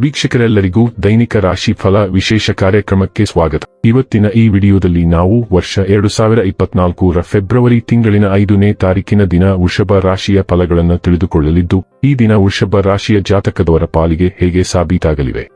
ವೀಕ್ಷಕರೆಲ್ಲರಿಗೂ ದೈನಿಕ ರಾಶಿ ಫಲ ವಿಶೇಷ ಕಾರ್ಯಕ್ರಮಕ್ಕೆ ಸ್ವಾಗತ. ಇವತ್ತಿನ ಈ ವಿಡಿಯೋದಲ್ಲಿ ನಾವು ವರ್ಷ ಎರಡು ಸಾವಿರ ಇಪ್ಪತ್ನಾಲ್ಕರ ಫೆಬ್ರವರಿ ತಿಂಗಳಿನ ಐದನೇ ತಾರೀಕಿನ ದಿನ ವೃಷಭ ರಾಶಿಯ ಫಲಗಳನ್ನು ತಿಳಿದುಕೊಳ್ಳಲಿದ್ದು, ಈ ದಿನ ವೃಷಭ ರಾಶಿಯ ಜಾತಕದವರ ಪಾಲಿಗೆ ಹೇಗೆ ಸಾಬೀತಾಗಲಿವೆ?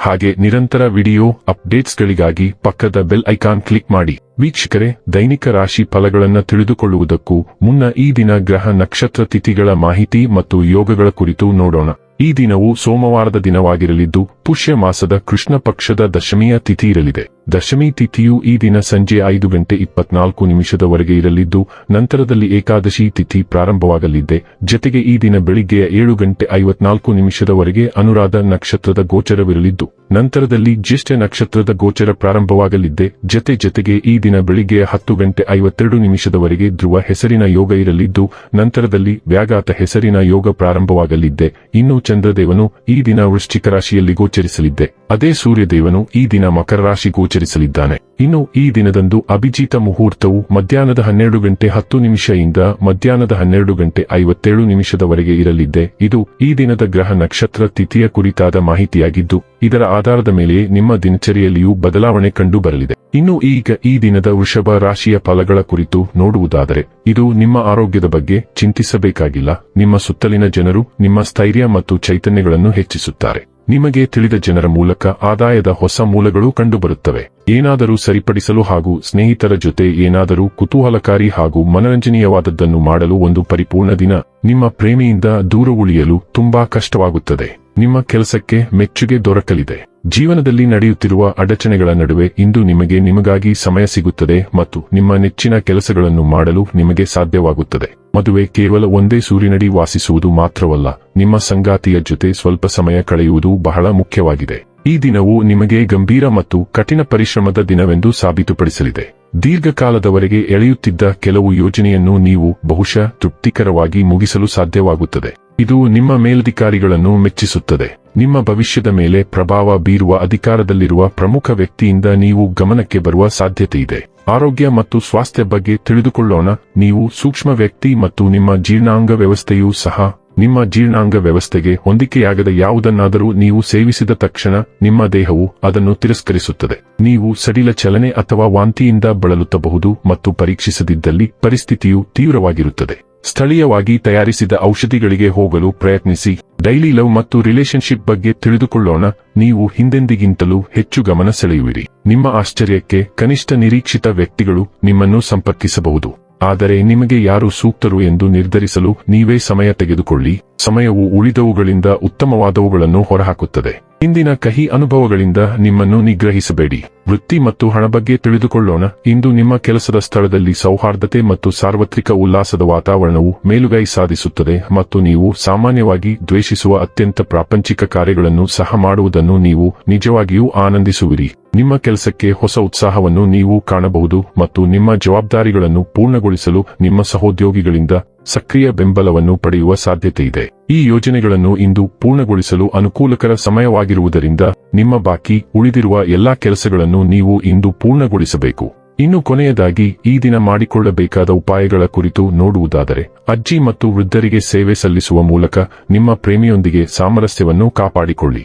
ಹಾಗೆ ನಿರಂತರ ವಿಡಿಯೋ ಅಪ್ಡೇಟ್ಸ್ಗಳಿಗಾಗಿ ಪಕ್ಕದ ಬೆಲ್ ಐಕಾನ್ ಕ್ಲಿಕ್ ಮಾಡಿ. ವೀಕ್ಷಕರೇ, ದೈನಿಕ ರಾಶಿ ಫಲಗಳನ್ನು ತಿಳಿದುಕೊಳ್ಳುವುದಕ್ಕೂ ಮುನ್ನ ಈ ದಿನ ಗ್ರಹ ನಕ್ಷತ್ರ ತಿಥಿಗಳ ಮಾಹಿತಿ ಮತ್ತು ಯೋಗಗಳ ಕುರಿತು ನೋಡೋಣ. ಈ ದಿನವು ಸೋಮವಾರದ ದಿನವಾಗಿರಲಿದ್ದು, ಪುಷ್ಯ ಮಾಸದ ಕೃಷ್ಣ ಪಕ್ಷದ ದಶಮಿಯ ತಿಥಿ ಇರಲಿದೆ. ದಶಮಿ ತಿಥಿಯು ಈ ದಿನ ಸಂಜೆ ಐದು ಗಂಟೆ ಇಪ್ಪತ್ನಾಲ್ಕು ನಿಮಿಷದವರೆಗೆ ಇರಲಿದ್ದು, ನಂತರದಲ್ಲಿ ಏಕಾದಶಿ ತಿಥಿ ಪ್ರಾರಂಭವಾಗಲಿದೆ. ಜತೆಗೆ ಈ ದಿನ ಬೆಳಿಗ್ಗೆಯ ಏಳು ಗಂಟೆ ಐವತ್ನಾಲ್ಕು ನಿಮಿಷದವರೆಗೆ ಅನುರಾಧ ನಕ್ಷತ್ರದ ಗೋಚರವಿರಲಿದ್ದು ನಂತರದಲ್ಲಿ ಜ್ಯೇಷ್ಠ ನಕ್ಷತ್ರದ ಗೋಚರ ಪ್ರಾರಂಭವಾಗಲಿದ್ದೆ. ಜತೆ ಜತೆಗೆ ಈ ದಿನ ಬೆಳಿಗ್ಗೆ ಹತ್ತು ಗಂಟೆ ಐವತ್ತೆರಡು ನಿಮಿಷದವರೆಗೆ ಧ್ರುವ ಹೆಸರಿನ ಯೋಗ ಇರಲಿದ್ದು, ನಂತರದಲ್ಲಿ ವ್ಯಾಘಾತ ಹೆಸರಿನ ಯೋಗ ಪ್ರಾರಂಭವಾಗಲಿದ್ದೆ. ಇನ್ನು ಚಂದ್ರದೇವನು ಈ ದಿನ ವೃಶ್ಚಿಕ ರಾಶಿಯಲ್ಲಿ ಗೋಚರಿಸಲಿದ್ದೆ. ಅದೇ ಸೂರ್ಯದೇವನು ಈ ದಿನ ಮಕರ ರಾಶಿ ಗೋಚರಿಸಲಿದ್ದಾನೆ. ಇನ್ನು ಈ ದಿನದಂದು ಅಭಿಜಿತ ಮುಹೂರ್ತವು ಮಧ್ಯಾಹ್ನದ ಹನ್ನೆರಡು ಗಂಟೆ ಹತ್ತು ನಿಮಿಷದಿಂದ ಮಧ್ಯಾಹ್ನದ ಹನ್ನೆರಡು ಗಂಟೆ ಐವತ್ತೇಳು ನಿಮಿಷದವರೆಗೆ ಇರಲಿದ್ದೆ. ಇದು ಈ ದಿನದ ಗ್ರಹ ನಕ್ಷತ್ರ ತಿಥಿಯ ಕುರಿತಾದ ಮಾಹಿತಿಯಾಗಿದ್ದು, ಇದರ ಆಧಾರದ ಮೇಲೆ ನಿಮ್ಮ ದಿನಚರಿಯಲ್ಲಿಯೂ ಬದಲಾವಣೆ ಕಂಡು ಬರಲಿದೆ. ಇನ್ನು ಈಗ ಈ ದಿನದ ವೃಷಭ ರಾಶಿಯ ಫಲಗಳ ಕುರಿತು ನೋಡುವುದಾದರೆ, ಇದು ನಿಮ್ಮ ಆರೋಗ್ಯದ ಬಗ್ಗೆ ಚಿಂತಿಸಬೇಕಾಗಿಲ್ಲ. ನಿಮ್ಮ ಸುತ್ತಲಿನ ಜನರು ನಿಮ್ಮ ಸ್ಥೈರ್ಯ ಮತ್ತು ಚೈತನ್ಯಗಳನ್ನು ಹೆಚ್ಚಿಸುತ್ತಾರೆ. ನಿಮಗೆ ತಿಳಿದ ಜನರ ಮೂಲಕ ಆದಾಯದ ಹೊಸ ಮೂಲಗಳು ಕಂಡುಬರುತ್ತವೆ. ಏನಾದರೂ ಸರಿಪಡಿಸಲು ಹಾಗೂ ಸ್ನೇಹಿತರ ಜೊತೆ ಏನಾದರೂ ಕುತೂಹಲಕಾರಿ ಹಾಗೂ ಮನರಂಜನೀಯವಾದದ್ದನ್ನು ಮಾಡಲು ಒಂದು ಪರಿಪೂರ್ಣ ದಿನ ನಿಮ್ಮ ಪ್ರೇಮಿಯಿಂದ ದೂರ ಉಳಿಯಲು ತುಂಬಾ ಕಷ್ಟವಾಗುತ್ತದೆ. ನಿಮ್ಮ ಕೆಲಸಕ್ಕೆ ಮೆಚ್ಚುಗೆ ದೊರಕಲಿದೆ. ಜೀವನದಲ್ಲಿ ನಡೆಯುತ್ತಿರುವ ಅಡಚಣೆಗಳ ನಡುವೆ ಇಂದು ನಿಮಗೆ ನಿಮಗಾಗಿ ಸಮಯ ಸಿಗುತ್ತದೆ ಮತ್ತು ನಿಮ್ಮ ನೆಚ್ಚಿನ ಕೆಲಸಗಳನ್ನು ಮಾಡಲು ನಿಮಗೆ ಸಾಧ್ಯವಾಗುತ್ತದೆ. ಮದುವೆ ಕೇವಲ ಒಂದೇ ಸೂರಿನಡಿ ವಾಸಿಸುವುದು ಮಾತ್ರವಲ್ಲ, ನಿಮ್ಮ ಸಂಗಾತಿಯ ಜೊತೆ ಸ್ವಲ್ಪ ಸಮಯ ಕಳೆಯುವುದು ಬಹಳ ಮುಖ್ಯವಾಗಿದೆ. ಈ ದಿನವು ನಿಮಗೆ ಗಂಭೀರ ಮತ್ತು ಕಠಿಣ ಪರಿಶ್ರಮದ ದಿನವೆಂದು ಸಾಬೀತುಪಡಿಸಲಿದೆ. ದೀರ್ಘಕಾಲದವರೆಗೆ ಎಳೆಯುತ್ತಿದ್ದ ಕೆಲವು ಯೋಜನೆಯನ್ನು ನೀವು ಬಹುಶಃ ತೃಪ್ತಿಕರವಾಗಿ ಮುಗಿಸಲು ಸಾಧ್ಯವಾಗುತ್ತದೆ. ಇದು ನಿಮ್ಮ ಮೇಲಧಿಕಾರಿಗಳನ್ನು ಮೆಚ್ಚಿಸುತ್ತದೆ. ನಿಮ್ಮ ಭವಿಷ್ಯದ ಮೇಲೆ ಪ್ರಭಾವ ಬೀರುವ ಅಧಿಕಾರದಲ್ಲಿರುವ ಪ್ರಮುಖ ವ್ಯಕ್ತಿಯಿಂದ ನೀವು ಗಮನಕ್ಕೆ ಬರುವ ಸಾಧ್ಯತೆ ಇದೆ. ಆರೋಗ್ಯ ಮತ್ತು ಸ್ವಾಸ್ಥ್ಯ ಬಗ್ಗೆ ತಿಳಿದುಕೊಳ್ಳೋಣ. ನೀವು ಸೂಕ್ಷ್ಮ ವ್ಯಕ್ತಿ ಮತ್ತು ನಿಮ್ಮ ಜೀರ್ಣಾಂಗ ವ್ಯವಸ್ಥೆಯೂ ಸಹ, ನಿಮ್ಮ ಜೀರ್ಣಾಂಗ ವ್ಯವಸ್ಥೆಗೆ ಹೊಂದಿಕೆಯಾಗದ ಯಾವುದನ್ನಾದರೂ ನೀವು ಸೇವಿಸಿದ ತಕ್ಷಣ ನಿಮ್ಮ ದೇಹವು ಅದನ್ನು ತಿರಸ್ಕರಿಸುತ್ತದೆ. ನೀವು ಸಡಿಲ ಚಲನೆ ಅಥವಾ ವಾಂತಿಯಿಂದ ಬಳಲುತ್ತಬಹುದು ಮತ್ತು ಪರೀಕ್ಷಿಸದಿದ್ದಲ್ಲಿ ಪರಿಸ್ಥಿತಿಯು ತೀವ್ರವಾಗಿರುತ್ತದೆ. ಸ್ಥಳೀಯವಾಗಿ ತಯಾರಿಸಿದ ಔಷಧಿಗಳಿಗೆ ಹೋಗಲು ಪ್ರಯತ್ನಿಸಿ. ಡೈಲಿ ಲವ್ ಮತ್ತು ರಿಲೇಶನ್ಶಿಪ್ ಬಗ್ಗೆ ತಿಳಿದುಕೊಳ್ಳೋಣ. ನೀವು ಹಿಂದೆಂದಿಗಿಂತಲೂ ಹೆಚ್ಚು ಗಮನ ಸೆಳೆಯುವಿರಿ. ನಿಮ್ಮ ಆಶ್ಚರ್ಯಕ್ಕೆ ಕನಿಷ್ಠ ನಿರೀಕ್ಷಿತ ವ್ಯಕ್ತಿಗಳು ನಿಮ್ಮನ್ನು ಸಂಪರ್ಕಿಸಬಹುದು. ಆದರೆ ನಿಮಗೆ ಯಾರು ಸೂಕ್ತರು ಎಂದು ನಿರ್ಧರಿಸಲು ನೀವೇ ಸಮಯ ತೆಗೆದುಕೊಳ್ಳಿ. ಸಮಯವು ಉಳಿದವುಗಳಿಂದ ಉತ್ತಮವಾದವುಗಳನ್ನು ಹೊರಹಾಕುತ್ತದೆ. ಇಂದಿನ ಕಹಿ ಅನುಭವಗಳಿಂದ ನಿಮ್ಮನ್ನು ನಿಗ್ರಹಿಸಬೇಡಿ. ವೃತ್ತಿ ಮತ್ತು ಹಣ ಬಗ್ಗೆ ತಿಳಿದುಕೊಳ್ಳೋಣ. ಇಂದು ನಿಮ್ಮ ಕೆಲಸದ ಸ್ಥಳದಲ್ಲಿ ಸೌಹಾರ್ದತೆ ಮತ್ತು ಸಾರ್ವತ್ರಿಕ ಉಲ್ಲಾಸದ ವಾತಾವರಣವು ಮೇಲುಗೈ ಸಾಧಿಸುತ್ತದೆ ಮತ್ತು ನೀವು ಸಾಮಾನ್ಯವಾಗಿ ದ್ವೇಷಿಸುವ ಅತ್ಯಂತ ಪ್ರಾಪಂಚಿಕ ಕಾರ್ಯಗಳನ್ನು ಸಹ ಮಾಡುವುದನ್ನು ನೀವು ನಿಜವಾಗಿಯೂ ಆನಂದಿಸುವಿರಿ. ನಿಮ್ಮ ಕೆಲಸಕ್ಕೆ ಹೊಸ ಉತ್ಸಾಹವನ್ನು ನೀವು ಕಾಣಬಹುದು ಮತ್ತು ನಿಮ್ಮ ಜವಾಬ್ದಾರಿಗಳನ್ನು ಪೂರ್ಣಗೊಳಿಸಲು ನಿಮ್ಮ ಸಹೋದ್ಯೋಗಿಗಳಿಂದ ಸಕ್ರಿಯ ಬೆಂಬಲವನ್ನು ಪಡೆಯುವ ಸಾಧ್ಯತೆಯಿದೆ ಈ ಯೋಜನೆಗಳನ್ನು ಇಂದು ಪೂರ್ಣಗೊಳಿಸಲು ಅನುಕೂಲಕರ ಸಮಯವಾಗಿರುವುದರಿಂದ ನಿಮ್ಮ ಬಾಕಿ ಉಳಿದಿರುವ ಎಲ್ಲಾ ಕೆಲಸಗಳನ್ನು ನೀವು ಇಂದು ಪೂರ್ಣಗೊಳಿಸಬೇಕು. ಇನ್ನು ಕೊನೆಯದಾಗಿ ಈ ದಿನ ಮಾಡಿಕೊಳ್ಳಬೇಕಾದ ಉಪಾಯಗಳ ಕುರಿತು ನೋಡುವುದಾದರೆ, ಅಜ್ಜಿ ಮತ್ತು ವೃದ್ಧರಿಗೆ ಸೇವೆ ಸಲ್ಲಿಸುವ ಮೂಲಕ ನಿಮ್ಮ ಪ್ರೇಮಿಯೊಂದಿಗೆ ಸಾಮರಸ್ಯವನ್ನು ಕಾಪಾಡಿಕೊಳ್ಳಿ.